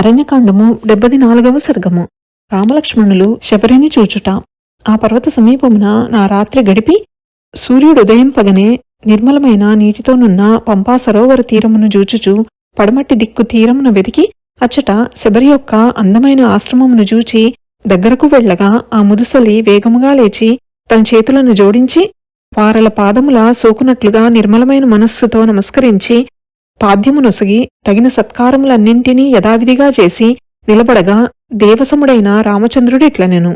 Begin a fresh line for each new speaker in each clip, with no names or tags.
అరణ్యకాండము డెబ్బది నాలుగవ సర్గము. రామలక్ష్మణులు శబరిని చూచుట. ఆ పర్వత సమీపమున నా రాత్రి గడిపి సూర్యుడు ఉదయం పగనే నిర్మలమైన నీటితోనున్న పంపా సరోవర తీరమును జూచుచు పడమట్టి దిక్కు తీరమును వెదికి అచ్చట శబరి యొక్క అందమైన ఆశ్రమమును జూచి దగ్గరకు వెళ్ళగా ఆ ముదుసలి వేగముగా లేచి తన చేతులను జోడించి వారల పాదముల సోకునట్లుగా నిర్మలమైన మనస్సుతో నమస్కరించి పాద్యమునొసగి తగిన సత్కారములన్నింటినీ యథావిధిగా చేసి నిలబడగా దేవసముడైన రామచంద్రుడు ఇట్లనెను.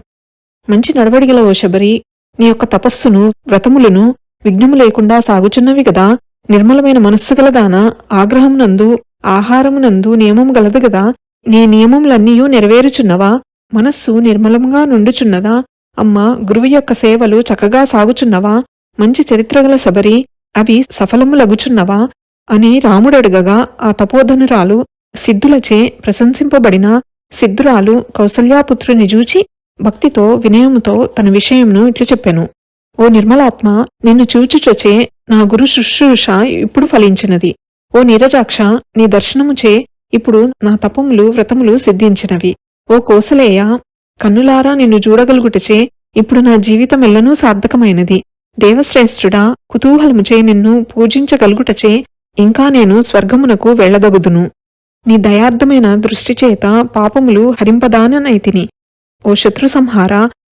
మంచి నడవడిగల ఓ శబరి నీ యొక్క తపస్సును వ్రతములను విఘ్నము లేకుండా సాగుచున్నవి గదా నిర్మలమైన మనస్సు గలదాన ఆగ్రహమునందు ఆహారమునందు నియమము గలదు గదా నీ నియమములన్నీయూ నెరవేరుచున్నవా? మనస్సు నిర్మలంగా నుండుచున్నదా? అమ్మ గురువు యొక్క సేవలు చక్కగా సాగుచున్నవా? మంచి చరిత్రగల శబరి అవి సఫలములగుచున్నవా? అని రాముడడగగా ఆ తపోధనురాలు సిద్ధులచే ప్రశంసింపబడిన సిద్ధురాలు కౌసల్యాపుత్రుని జూచి భక్తితో వినయముతో తన విషయంను ఇట్లు చెప్పెను. ఓ నిర్మలాత్మ నిన్ను చూచుటచే నా గురు శుశ్రూష ఇప్పుడు ఫలించినది. ఓ నీరజాక్ష నీ దర్శనముచే ఇప్పుడు నా తపములు వ్రతములు సిద్ధించినవి. ఓ కోసలేయ కన్నులారా నిన్ను చూడగలుగుటచే ఇప్పుడు నా జీవితమెల్లను సార్థకమైనది. దేవశ్రేష్ఠుడా కుతూహలముచే నిన్ను పూజించగలుగుటచే ఇంకా నేను స్వర్గమునకు వెళ్ళదగుదును. నీ దయార్థమైన దృష్టిచేత పాపములు హరింపదాననైతిని. ఓ శత్రు సంహార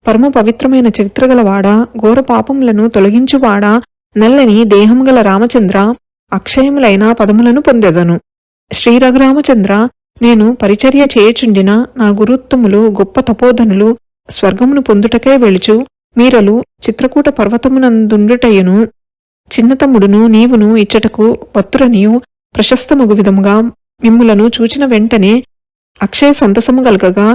పరమ పవిత్రమైన చరిత్రగలవాడా ఘోర పాపములను తొలగించువాడా నల్లని దేహముగల రామచంద్ర అక్షయములైన పదములను పొందెదను. శ్రీ రఘురామచంద్ర నేను పరిచర్య చేయుచుండిన నా గురుత్తములు గొప్ప తపోధనులు స్వర్గమును పొందుటకే వెళుచు మీరలు చిత్రకూట పర్వతమునందుండుటయును చిన్నతమ్ముడును నీవును ఇచ్చటకు పత్తురనియు ప్రశస్తమగు విధముగా మిమ్ములను చూచిన వెంటనే అక్షయ సంతసము గలగగా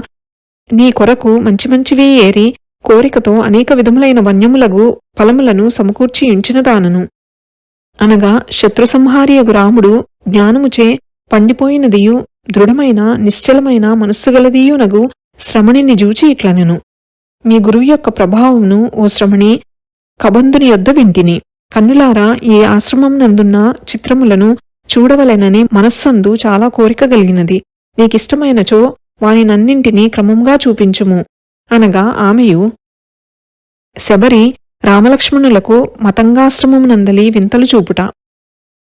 నీ కొరకు మంచి మంచివి ఏరి కోరికతో అనేక విధములైన వన్యములగు ఫలములను సమకూర్చి ఉంచినదానను. అనగా శత్రుసంహారియగు రాముడు జ్ఞానముచే పండిపోయినదియు దృఢమైన నిశ్చలమైన మనస్సుగలదియునగు శ్రమణిని జూచి ఇట్లనెను. మీ గురువు యొక్క ప్రభావమును ఓ శ్రమణి కబంధుని యొద్ద వింటిని. కన్నులారా ఈ ఆశ్రమం నందున్న చిత్రములను చూడవలెనని మనస్సందు చాలా కోరిక కలిగినది. నీకిష్టమైనచో వానినన్నింటినీ క్రమంగా చూపించుము. అనగా ఆమెయు శబరి రామలక్ష్మణులకు మతంగాశ్రమమునందలి వింతలు చూపుట.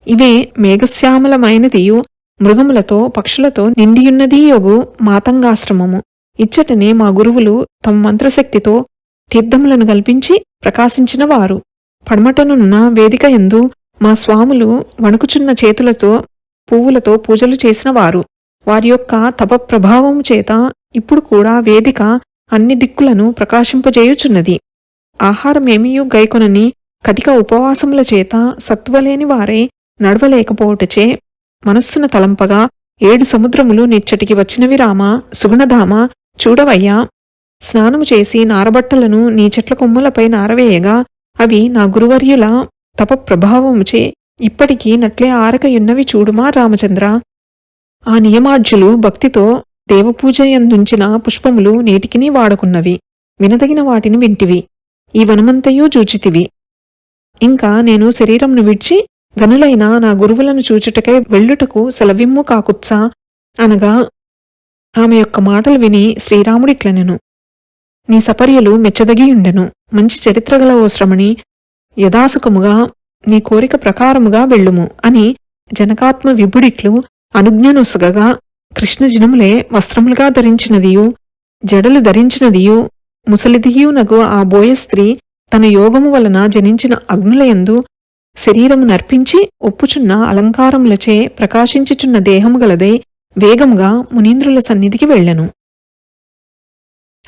ఇవే మేఘశ్యామలమైనదియు మృగములతో పక్షులతో నిండియున్నదీయగు మాతంగాశ్రమము. ఇచ్చటనే మా గురువులు తమ మంత్రశక్తితో తీర్థములను కల్పించి ప్రకాశించినవారు. పడమటనున్న వేదిక ఎందు మా స్వాములు వణుకుచున్న చేతులతో పువ్వులతో పూజలు చేసిన వారు వారి యొక్క తప ప్రభావము చేత ఇప్పుడు కూడా వేదిక అన్ని దిక్కులను ప్రకాశింపజేయుచున్నది. ఆహారమేమియూ గైకొనని కటిక ఉపవాసముల చేత సత్వలేని వారే నడవలేకపోవటచే మనస్సున తలంపగా ఏడు సముద్రములు నిచ్చటికి వచ్చినవి రామ సుగుణధామ చూడవయ్యా. స్నానము చేసి నారబట్టలను నీ చెట్ల కొమ్ములపై నారవేయగా అవి నా గురువర్యుల తప ప్రభావముచే ఇప్పటికీ నట్లే ఆరకయున్నవి చూడుమా రామచంద్ర. ఆ నియమార్జులు భక్తితో దేవపూజయందుంచిన పుష్పములు నేటికిని వాడుకున్నవి వినదగిన వాటిని వింటివి ఈ వనమంతయూ చూచితివి ఇంకా నేను శరీరంను విడిచి గనులైన నా గురువులను చూచుటకై వెళ్ళుటకు సెలవిమ్ము కాకుత్సా అనగా ఆమె యొక్క మాటలు విని శ్రీరాముడిట్లనెను. నీ సపర్యలు మెచ్చదగియుండెను మంచి చరిత్రగల ఓ శ్రమణి యథాసుకముగా నీ కోరిక ప్రకారముగా వెళ్ళుము అని జనకాత్మ విభుడిట్లు అనుజ్ఞనొసగగా కృష్ణజినములే వస్త్రములుగా ధరించినదియు జడలు ధరించినదియు ముసలిదియునగు ఆ బోయ స్త్రీ తన యోగము వలన జనించిన అగ్నులయందు శరీరము నర్పించి ఒప్పుచున్న అలంకారములచే ప్రకాశించుచున్న దేహము గలదై వేగముగా మునీంద్రుల సన్నిధికి వెళ్ళెను.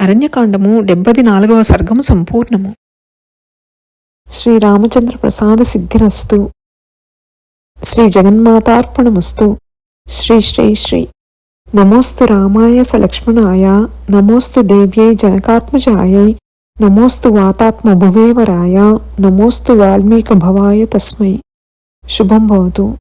అరణ్యకాండము డెబ్బది నాలుగవ సర్గము సంపూర్ణము. శ్రీరామచంద్ర ప్రసాద సిద్ధిరస్తు. శ్రీ జగన్మాతార్పణమస్తు. శ్రీ శ్రీ శ్రీ. నమోస్తు రామాయ సలక్ష్మణాయ నమోస్తు దేవ్యై జనకాత్మజాయై నమోస్తు వాతాత్మ భువేవరాయ నమోస్తు వాల్మీక భవాయ తస్మై. శుభం భవతు.